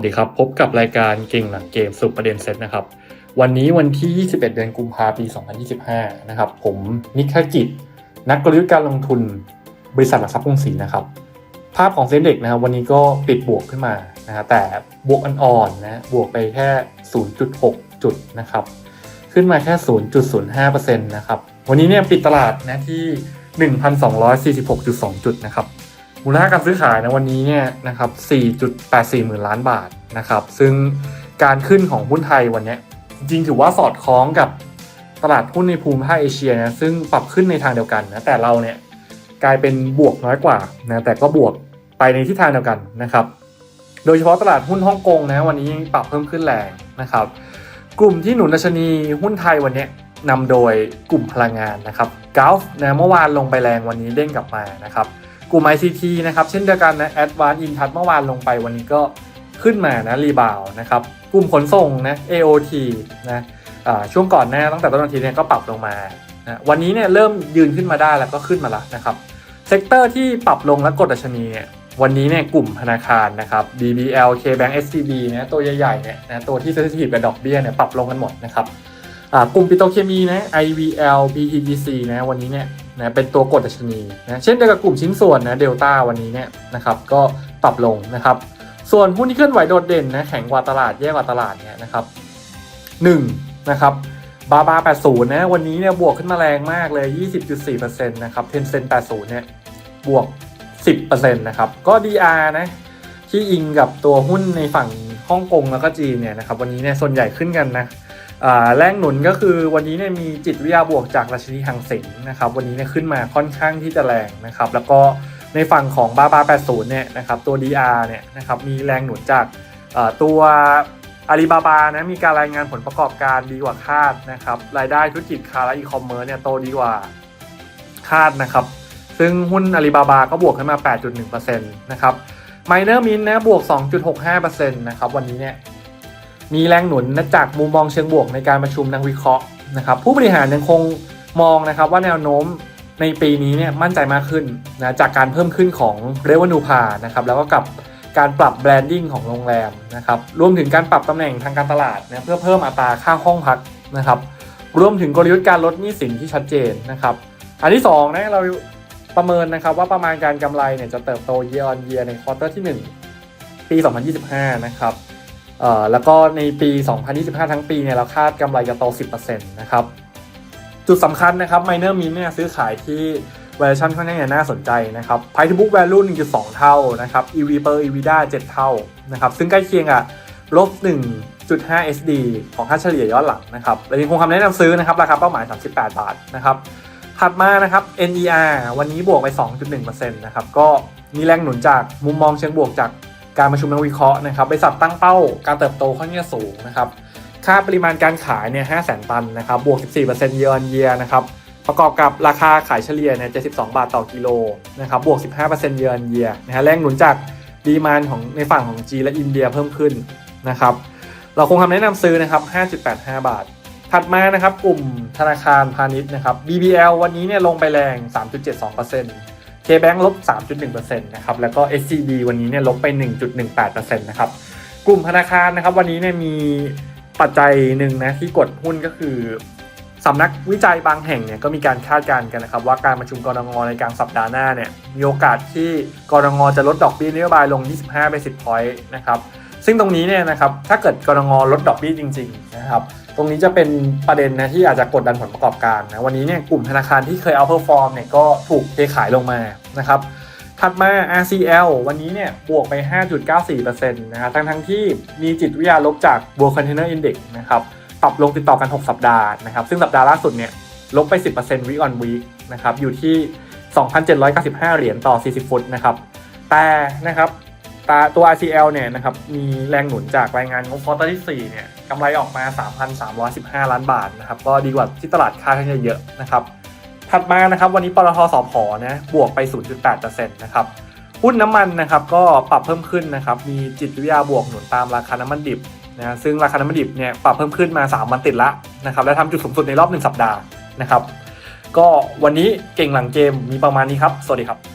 วัสดีครับ พบกับรายการเก่งหลังเกมสุดประเด็นเซตนะครับ วันนี้วันที่ 21 เดือนกุมภาพันธ์ปี 2025 นะครับ ผมนิคกิจ นักกลยุทธ์การลงทุนบริษัทหลักทรัพย์กรุงศรีนะครับ ภาพของเซ็นเด็กนะครับวันนี้ก็ปิดบวกขึ้นมานะฮะแต่บวกอ่อนๆนะบวกไปแค่ 0.6 จุดนะครับ ขึ้นมาแค่ 0.05%นะครับ วันนี้เนี่ยปิดตลาดนะที่ 1,246.2 จุดนะครับ มูลค่าการซื้อขายในวันนี้เนี่ยนะครับ 4.84 หมื่นล้านบาทนะครับ ซึ่งการขึ้นของหุ้นไทยวันนี้จริงถือว่าสอดคล้องกับตลาดหุ้นในภูมิภาคเอเชียนะซึ่งปรับขึ้นในทางเดียวกันนะแต่เราเนี่ยกลายเป็นบวกน้อยกว่านะแต่ก็บวกไปในทิศทางเดียวกันนะครับ โดยเฉพาะตลาดหุ้นฮ่องกงนะวันนี้ยังปรับเพิ่มขึ้นแรงนะครับ กลุ่มที่หนุนดัชนีหุ้นไทยวันนี้นำโดยกลุ่มพลังงานนะครับก l f นะเมื่อวานลงไปแรงวันนี้เด้งกลับมานะครับ กลุ่ม ICT นะครับ เช่นเดียวกันนะ Advanced in Touch เมื่อวานลงไปวันนี้ก็ขึ้นมานะรีบาวนะครับ กลุ่มขนส่งนะ AOT นะช่วงก่อนหน้าตั้งแต่ต้นวันทีเนี่ยก็ปรับลงมานะวันนี้เนี่ยเริ่มยืนขึ้นมาได้แล้วก็ขึ้นมาแล้วนะครับ เซกเตอร์ที่ปรับลงและกดดัชนีเนี่ยวันนี้เนี่ยกลุ่มธนาคารนะครับ BBL KBank SCB นะตัวใหญ่ๆเนี่ยนะตัวที่ sensitive กับดอกเบี้ยเนี่ยปรับลงกันหมดนะครับกลุ่มปิโตรเคมีนะ IVL PTGC นะวันนี้เนี่ย นะเป็นตัวกดดัชนีนะเช่นเดียวกับกลุ่มชิ้นส่วนนะเดลต้าวันนี้เนี่ยนะครับก็ปรับลงนะครับ ส่วนหุ้นที่เคลื่อนไหวโดดเด่นนะแข็งกว่าตลาดแย่กว่าตลาดเนี่ยนะครับ1นะครับบาบา80นะวันนี้เนี่ยบวกขึ้นมาแรงมากเลย 20.4%นะครับเทนเซ็น80เนี่ยบวก 10%นะครับก็ DR นะที่อิงกับตัวหุ้นในฝั่งฮ่องกงแล้วก็จีนเนี่ยนะครับวันนี้เนี่ยส่วนใหญ่ขึ้นกันนะ แรงหนุนก็คือวันนี้เนี่ยมีจิตวิทยาบวกจากราชินีหังเสงนะครับ วันนี้เนี่ยขึ้นมาค่อนข้างที่จะแรงนะครับ แล้วก็ในฝั่งของบาบา80เนี่ยนะครับตัว DR เนี่ยนะครับมีแรงหนุนจากตัวอาลีบาบานะมีการรายงานผลประกอบการดีกว่าคาดนะครับรายได้ธุรกิจค้าและอีคอมเมิร์ซเนี่ยโตดีกว่าคาดนะครับ ซึ่งหุ้นอาลีบาบาก็บวกขึ้นมา 8.1%นะครับไมเนอร์มินนะบวก 2.65%นะครับวันนี้เนี่ย มีแรงหนุนจากมุมมองเชิงบวกในการประชุมนักวิเคราะห์นะครับผู้บริหารยังคงมองนะครับว่าแนวโน้มในปีนี้เนี่ยมั่นใจมากขึ้นนะจากการเพิ่มขึ้นของเรเวนูพานะครับแล้วก็กับการปรับแบรนดิ้งของโรงแรมนะครับรวมถึงการปรับตำแหน่งทางการตลาดนะเพื่อเพิ่มอัตราค่าห้องพักนะครับรวมถึงกลยุทธ์การลดหนี้สินที่ชัดเจนนะครับอันที่2นะเราประเมินนะครับว่าประมาณการกำไรเนี่ยจะเติบโต year on year ในควอเตอร์ที่ 1 ปี 2025 นะครับ แล้วก็ในปี 2025 ทั้งปีเนี่ยเราคาดกำไรจะโต 10%นะครับ จุดสำคัญนะครับ Miner Min เนี่ยซื้อขายที่ valuation ค่อนข้างน่าสนใจนะครับ Price to book value 1.2 เท่านะครับ EV per EBITDA 7 เท่านะครับซึ่งใกล้เคียงกับลบ 1.5 SD ของค่าเฉลี่ยย้อนหลังนะครับและยังคงคำแนะนำซื้อนะครับ ราคาเป้าหมาย 38 บาทนะครับถัดมานะครับ NER วันนี้บวกไป 2.1%นะครับก็มีแรงหนุนจากมุมมองเชิงบวกจาก การประชุมนักวิเคราะห์นะครับบริษัทตั้งเป้าการเติบโตค่อนข้างสูงนะครับค่าปริมาณการขายเนี่ย5แสนตันนะครับบวก 14% year on year นะครับประกอบกับราคาขายเฉลี่ยเนี่ย72 บาทต่อกิโลนะครับบวก 15% year on year นะฮะแรงหนุนจากดีมานของในฝั่งของจีนและอินเดียเพิ่มขึ้นนะครับเราคงคำแนะนำซื้อนะครับ 5.85 บาท ถัดมานะครับกลุ่มธนาคารพาณิชย์นะครับ BBL วันนี้เนี่ยลงไปแรง 3.72% KBank ลบ 3.1%นะครับ แล้วก็ SCB วันนี้เนี่ยลบไป 1.18%นะครับ กลุ่มธนาคารนะครับ วันนี้เนี่ยมีปัจจัยหนึ่งนะที่กดหุ้นก็คือสำนักวิจัยบางแห่งเนี่ยก็มีการคาดการณ์กันนะครับ ว่าการประชุมกรงงในกลางสัปดาห์หน้าเนี่ยมีโอกาสที่กรงงจะลดดอกเบี้ยนโยบายลง 25 basis point นะครับซึ่งตรงนี้เนี่ยนะครับถ้าเกิดกรงงลดดอกเบี้ยจริงๆนะครับตรงนี้จะเป็นประเด็นนะที่อาจจะกดดันผลประกอบการนะวันนี้เนี่ยกลุ่มธนาคารที่เคยเอาเพอร์ฟอร์มเนี่ยก็ถูกเทขายลงมา นะครับถัดมา RCL วันนี้เนี่ยบวกไป 5.94%นะครับทั้งทั้งๆที่มีจิตวิทยาลบจาก World Container Index นะครับปรับลงติดต่อกัน 6 สัปดาห์นะครับ ซึ่งสัปดาห์ล่าสุดเนี่ยลบไป 10% week on week นะครับ อยู่ที่ 2,795 เหรียญต่อ 40 ฟุตนะครับ แต่นะครับต,ตัว RCL เนี่ยนะครับ มีแรงหนุนจากรายงานงบควอเตอร์ที่ 4 เนี่ยกำไรออกมา 3,315 ล้านบาทนะครับ ก็ดีกว่าที่ตลาดคาดค่อนข้างเยอะนะครับ ถัดมานะครับวันนี้ปตทสพนะบวกไป 0.8%นะครับหุ้นน้ำมันนะครับก็ปรับเพิ่มขึ้นนะครับมีจิตวิทยาบวกหนุนตามราคาน้ำมันดิบนะซึ่งราคาน้ำมันดิบเนี่ยปรับเพิ่มขึ้นมา 3 วันติดละนะครับและทำจุดสูงสุดในรอบ 1 สัปดาห์นะครับก็วันนี้เก่งหลังเกมมีประมาณนี้ครับ สวัสดีครับ